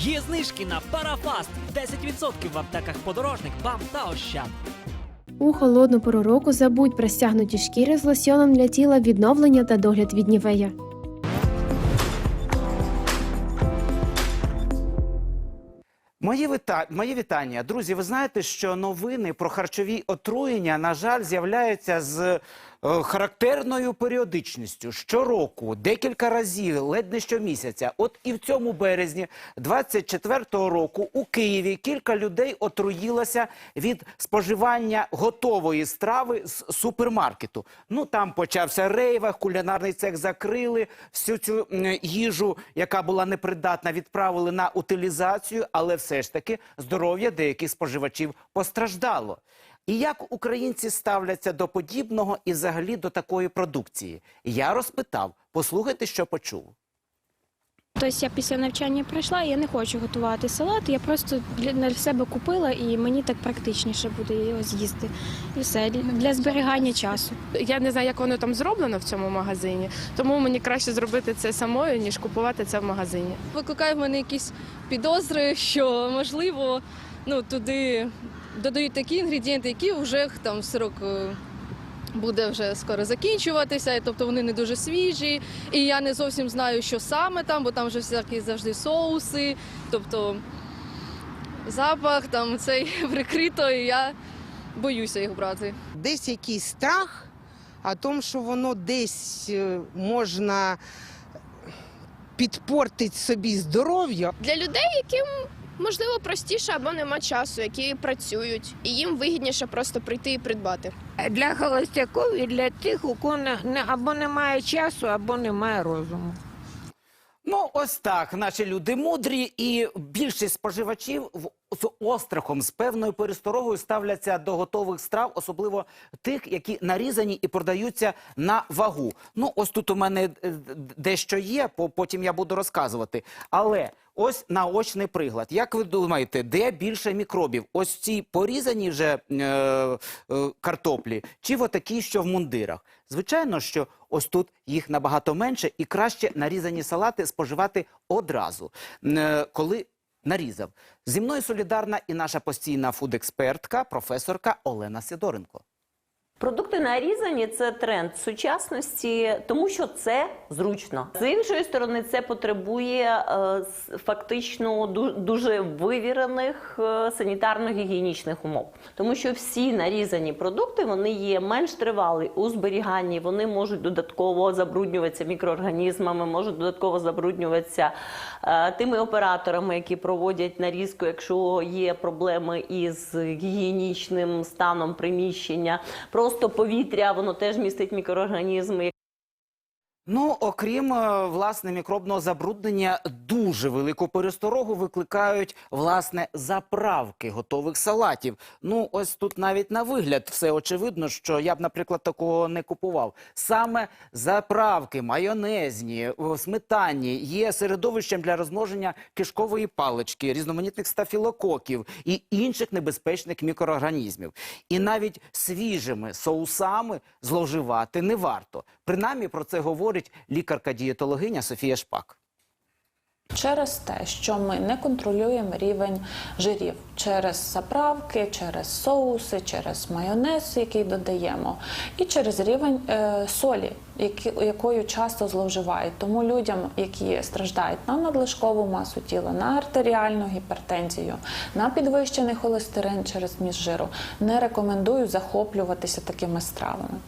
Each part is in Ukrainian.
Є знижки на парафаст 10% в аптеках подорожник, бам та ощад. У холодну пору року забудь про стягнуті шкіри з лосьоном для тіла відновлення та догляд від нівея. Мої, вита... Мої вітання. Друзі, ви знаєте, що новини про харчові отруєння, на жаль, з'являються з характерною періодичністю. Щороку, декілька разів, ледь не щомісяця. От і в цьому березні 24-го року у Києві кілька людей отруїлося від споживання готової страви з супермаркету. Ну, там почався рейвах, кулінарний цех закрили, всю цю їжу, яка була непридатна, відправили на утилізацію, але все ж таки здоров'я деяких споживачів постраждало. І як українці ставляться до подібного і взагалі до такої продукції? Я розпитав. Послухайте, що почув. Тобто я після навчання прийшла, і я не хочу готувати салат. Я просто для себе купила і мені так практичніше буде його з'їсти. І все для- для зберігання часу. Я не знаю, як воно там зроблено в цьому магазині, тому мені краще зробити це самою, ніж купувати це в магазині. викликає в мене якісь підозри, що можливо ну, туди додають такі інгредієнти, які вже там срок е, буде вже скоро закінчуватися, і, тобто вони не дуже свіжі. І я не зовсім знаю, що саме там, бо там вже всякі завжди соуси, тобто запах там цей прикрито, і я боюся їх брати. десь якийсь страх о том, що воно десь е, можна підпортити собі здоров'я. для людей, яким можливо простіше або нема часу, які працюють, і їм вигідніше просто прийти і придбати. Для холостяків і для тих, у кого не, або немає часу, або немає розуму. Ну, ось так. Наші люди мудрі, і більшість споживачів в- з острахом, з певною пересторогою ставляться до готових страв, особливо тих, які нарізані і продаються на вагу. Ну, ось тут у мене е, дещо є, потім я буду розказувати. Але ось наочний приклад. Як ви думаєте, де більше мікробів? Ось в цій порізаній вже е, е, картоплі, чи в отакій, що в мундирах? Звичайно, що ось тут їх набагато менше і краще нарізані салати споживати одразу, Е, коли нарізав. Зі мною солідарна і наша постійна фудекспертка, професорка Олена Сидоренко. Продукти нарізані це тренд сучасності, тому що це зручно. З іншої сторони, це потребує е, фактично дуже вивірених е, санітарно-гігієнічних умов, тому що всі нарізані продукти вони є менш тривалі у зберіганні. Вони можуть додатково забруднюватися мікроорганізмами, можуть додатково забруднюватися е, тими операторами, які проводять нарізку, якщо є проблеми із гігієнічним станом приміщення. Просто повітря, воно теж містить мікроорганізми. Ну, окрім е, власне мікробного забруднення, дуже велику пересторогу викликають власне заправки готових салатів. Ну, ось тут навіть на вигляд все очевидно, що я б, наприклад, такого не купував. Саме заправки майонезні, сметанні є середовищем для розмноження кишкової палички, різноманітних стафілококів і інших небезпечних мікроорганізмів. І навіть свіжими соусами зловживати не варто. Принаймні про це говорить лікарка-дієтологиня Софія Шпак. Через те, що ми не контролюємо рівень жирів через заправки, через соуси, через майонез, який додаємо, і через рівень е, солі, які, якою часто зловживають. Тому людям, які страждають на надлишкову масу тіла, на артеріальну гіпертензію, на підвищений холестерин через міст жиру, не рекомендую захоплюватися такими стравами.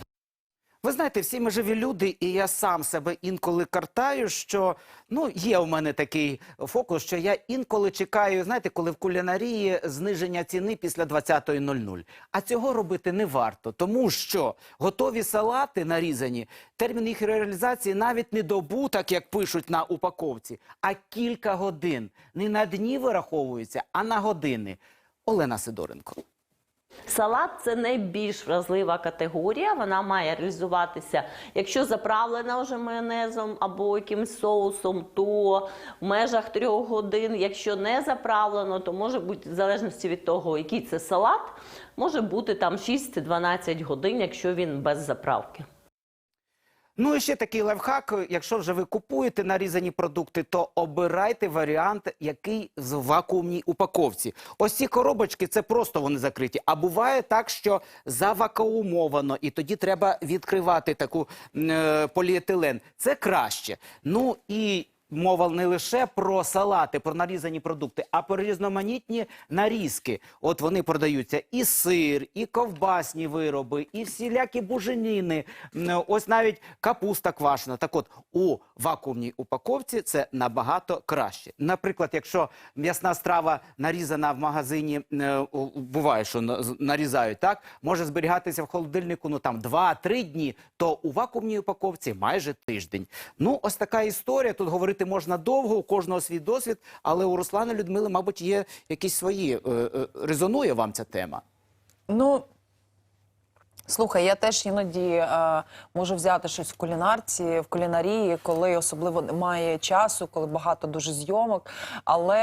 Ви знаєте, всі ми живі люди, і я сам себе інколи картаю, що ну є у мене такий фокус, що я інколи чекаю, знаєте, коли в кулінарії зниження ціни після 20.00. А цього робити не варто, тому що готові салати нарізані, термін їх реалізації навіть не добу, так як пишуть на упаковці, а кілька годин. Не на дні вираховуються, а на години. Олена Сидоренко. Салат це найбільш вразлива категорія. Вона має реалізуватися, якщо заправлена вже майонезом або якимсь соусом, то в межах трьох годин. Якщо не заправлено, то може бути в залежності від того, який це салат, може бути там 6-12 годин, якщо він без заправки. Ну і ще такий лайфхак. Якщо вже ви купуєте нарізані продукти, то обирайте варіант, який з вакуумній упаковці. Ось ці коробочки це просто вони закриті. А буває так, що завакуумовано, і тоді треба відкривати таку е, поліетилен. Це краще. Ну і. Мова не лише про салати, про нарізані продукти, а про різноманітні нарізки. От вони продаються і сир, і ковбасні вироби, і всілякі буженіни. Ось навіть капуста квашена. Так от у вакуумній упаковці це набагато краще. Наприклад, якщо м'ясна страва нарізана в магазині, е, буває, що нарізають так, може зберігатися в холодильнику ну там 2-3 дні, то у вакуумній упаковці майже тиждень. Ну, ось така історія. Тут говорити можна довго, у кожного свій досвід, але у Руслана Людмили, мабуть, є якісь свої. е, е, Резонує вам ця тема? Ну, слухай, я теж іноді е, можу взяти щось в кулінарці, в кулінарії, коли особливо немає часу, коли багато дуже зйомок. Але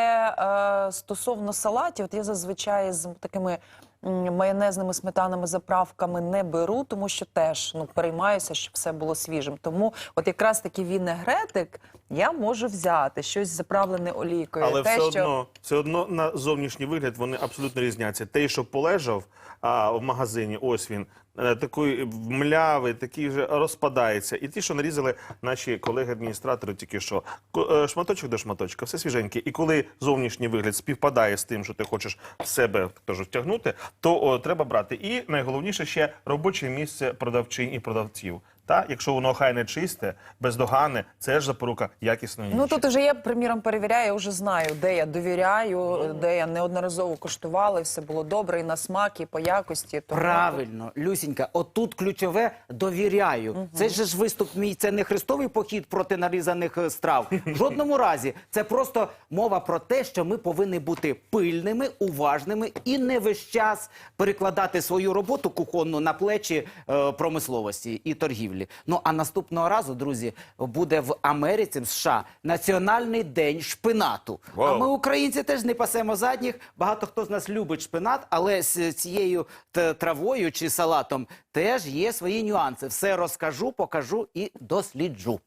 е, стосовно салатів, от я зазвичай з такими. Майонезними сметаними заправками не беру, тому що теж ну переймаюся, щоб все було свіжим. Тому, от якраз таки вінегретик я можу взяти щось заправлене олійкою. Але Те, все що... одно, все одно на зовнішній вигляд вони абсолютно різняться. Той, що полежав а, в магазині, ось він е, такий млявий, такий вже розпадається. І ті, що нарізали наші колеги-адміністратори, тільки що е, шматочок до шматочка, все свіженьке. І коли зовнішній вигляд співпадає з тим, що ти хочеш в себе кажуть, втягнути, то о, треба брати. І найголовніше ще робоче місце продавчинь і продавців. Та, якщо воно хай не чисте, бездоганне, це ж запорука якісної Ну тут уже я, приміром, перевіряю, я вже знаю, де я довіряю, де я неодноразово коштувала, і все було добре, і на смак, і по якості. Тому Правильно, Люсінька, отут ключове довіряю. Це же ж виступ мій, це не хрестовий похід проти нарізаних е, страв. В жодному разі. Це просто мова про те, що ми повинні бути пильними, уважними і не весь час перекладати свою роботу кухонну на плечі е, промисловості і торгівлі. Ну а наступного разу, друзі, буде в Америці, в США, Національний день шпинату. А ми, українці, теж не пасемо задніх. Багато хто з нас любить шпинат, але з цією травою чи салатом теж є свої нюанси. Все розкажу, покажу і досліджу.